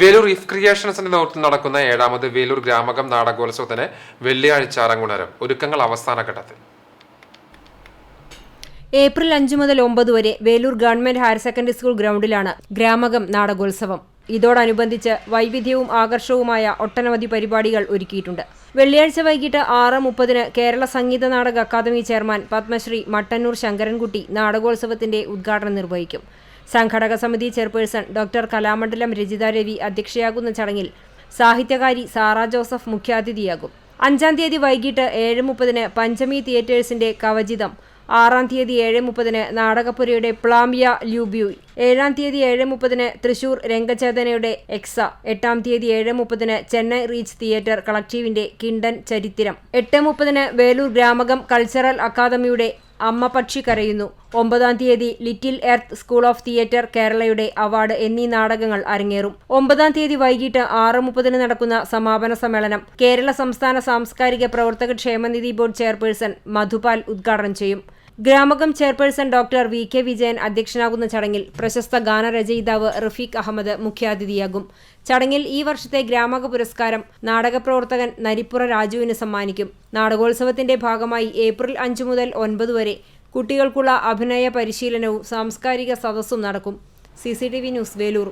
Velur if ക്രിയേഷൻസിന്റെ നേതൃത്വത്തിൽ നടക്കുന്ന ഏഴാമത് വേലൂർ ഗ്രാമകം നാടകോത്സവത്തിന് വെള്ളിയാഴ്ച അരങ്ങുണരം ഒരുക്കങ്ങൾ അവസാന ഘട്ടത്തിൽ. ഏപ്രിൽ അഞ്ചു മുതൽ ഒമ്പത് വരെ Velur government higher secondary school ഗ്രൗണ്ടിലാണ് Gramakam നാടകോത്സവം. ഇതോടനുബന്ധിച്ച് വൈവിധ്യവും ആകർഷവുമായ ഒട്ടനവധി പരിപാടികൾ ഒരുക്കിയിട്ടുണ്ട്. വെള്ളിയാഴ്ച വൈകിട്ട് ആറ് മുപ്പതിന് കേരള സംഗീത നാടക അക്കാദമി ചെയർമാൻ പത്മശ്രീ മട്ടന്നൂർ ശങ്കരൻകുട്ടി നാടകോത്സവത്തിന്റെ ഉദ്ഘാടനം നിർവഹിക്കും. സംഘടക സമിതി ചെയർപേഴ്സൺ ഡോക്ടർ കലാമണ്ഡലം രജിത രവി അധ്യക്ഷയാകുന്ന ചടങ്ങിൽ സാഹിത്യകാരി സാറ ജോസഫ് മുഖ്യാതിഥിയാകും. അഞ്ചാം തീയതി വൈകിട്ട് ഏഴ് മുപ്പതിന് പഞ്ചമി തിയേറ്റേഴ്സിന്റെ കവചിതം. ആറാം തീയതി ഏഴ് മുപ്പതിന് നാടകപ്പുരയുടെ പ്ലാമിയ ല്യൂബ്യൂ. ഏഴാം തീയതി ഏഴ് മുപ്പതിന് തൃശൂർ രംഗചേതനയുടെ എക്സ. എട്ടാം തീയതി ഏഴ് മുപ്പതിന് ചെന്നൈ റീച്ച് തിയേറ്റർ കളക്ടീവിന്റെ കിണ്ടൻ ചരിത്രം. എട്ട് മുപ്പതിന് വേലൂർ ഗ്രാമകം കൾച്ചറൽ അക്കാദമിയുടെ അമ്മ പക്ഷി കരയുന്നു. ഒമ്പതാം തീയതി little earth school of theatre കേരളയുടെ അവാർഡ് എന്നീ നാടകങ്ങൾ അരങ്ങേറും. ഒമ്പതാം തീയതി വൈകിട്ട് ആറ് മുപ്പതിന് നടക്കുന്ന സമാപന സമ്മേളനം കേരള സംസ്ഥാന സാംസ്കാരിക പ്രവർത്തക ക്ഷേമനിധി ബോർഡ് ചെയർപേഴ്സൺ മധുപാൽ ഉദ്ഘാടനം ചെയ്യും. Gramakam chairperson doctor V K Vijayan അധ്യക്ഷനാകുന്ന ചടങ്ങിൽ പ്രശസ്ത ഗാനരചയിതാവ് റഫീഖ് അഹമ്മദ് മുഖ്യാതിഥിയാകും. ചടങ്ങിൽ ഈ വർഷത്തെ ഗ്രാമക പുരസ്കാരം നാടകപ്രവർത്തകൻ നരിപ്പുറ രാജുവിന് സമ്മാനിക്കും. നാടകോത്സവത്തിന്റെ ഭാഗമായി ഏപ്രിൽ അഞ്ചു മുതൽ ഒൻപത് വരെ കുട്ടികൾക്കുള്ള അഭിനയ പരിശീലനവും സാംസ്കാരിക സദസ്സും നടക്കും. C news Velur.